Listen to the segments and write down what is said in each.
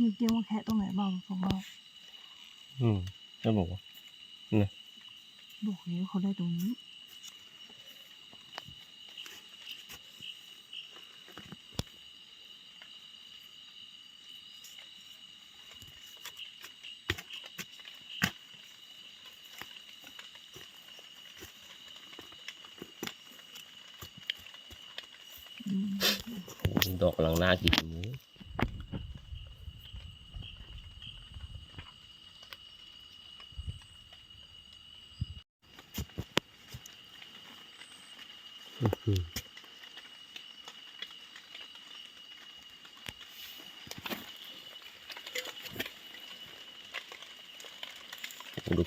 มีเจียงว่าแคะตรงไหนบ้างสองรอบอืมจะบอกว่าบอกเลยว่าเขาได้ตรงนี้อืมโอ้โหดอกกำลังน่ากินหมูอื้อหือ ดู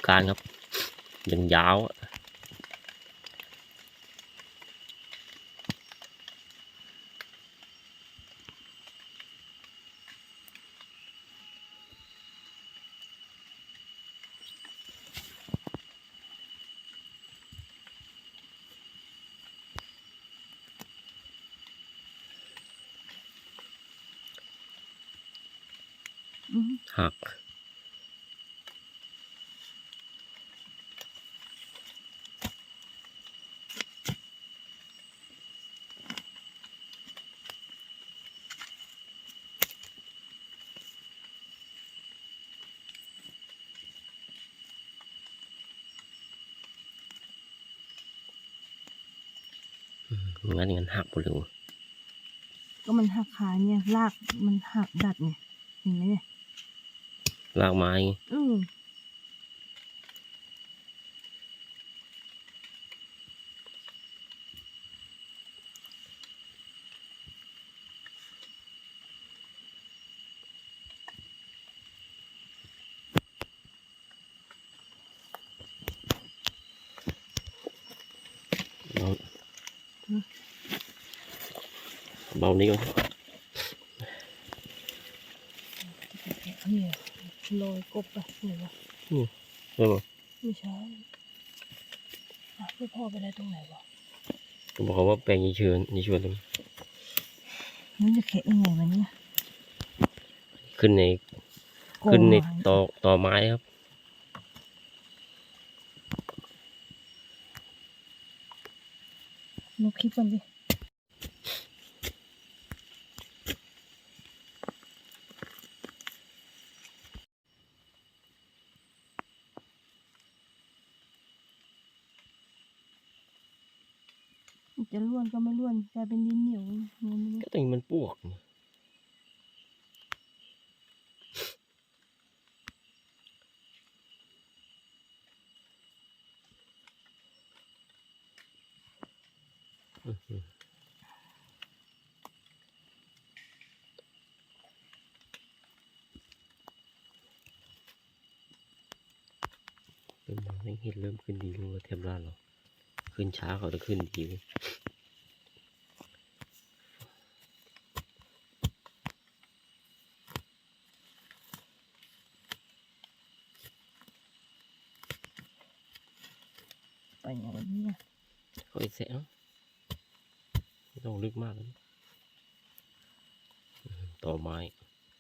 การครับยังยาวอะ หักอืมงั้นงั้นหักหมดเลยก็มันหักขาเนี่ยลากมันหักดัดไงเห็นไหมเนี่ย ลากไม้อืมเบาเบานี้ก่อน เนี่ย ลอยกบไปไหนวะใช่ไหมไม่ใช่อะไม่พ่อไปได้ตรงไหนวะก็บอกเขาว่าแปลงยีเชิญยีชวนตรงมันจะแคะยังไงวะเนี่ยขึ้นในโกงขึ้นในไม้ตอตอไม้ครับนกคิดก่อนดิ จะล้วนก็ไม่ล้วนกลายเป็นดินเหนียวงงไหมก็แตรงมันปวกนี่อื้อหือเริ่มมาไม่เห็นเริ่มขึ้นดีรู้ว่าเทียมร้านเรา ขึ้นช้าเขาจะขึ้นดีเลยไปอย่างนี้เนี่ยเขาไอ้แสะเนาะไม่ต้องลึกมากเลยอื้อหือต่อไม้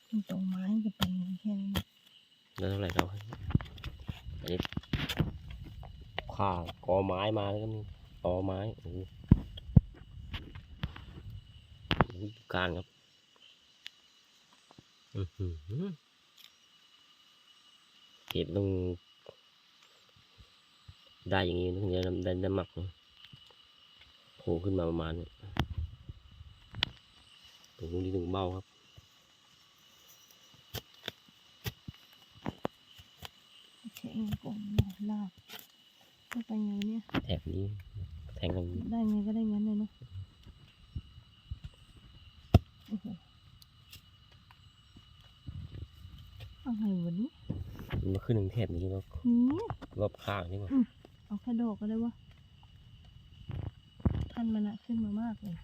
มันตรงไม้จะไปอย่างนี้แค่นี้นะแล้วเท่าไหร่เราให้อันนี้ ข่ากอไม้มาแล้วก็มีต่อไม้โอ้โหการครับอื้อหือเห็ดต้องได้อย่างนี้ถึงจะได้น้ำหมักโผล่ขึ้นมาประมาณนี้ตรงนี้ถึงเบ้าครับแค่เองก่อนเนี่ยลาก ก็ไปอย่างนี้เนี่ยแถบนี้ แทงกันได้ไงก็ได้งั้นเลยเนาะโอ้โหอะไรวะเนี่ยมันมาขึ้นถึงแถบนี้แล้วนี่รอบข้างนี่มั้งเอาแค่ดอกก็ได้วะท่านมันอะขึ้นมามากเลย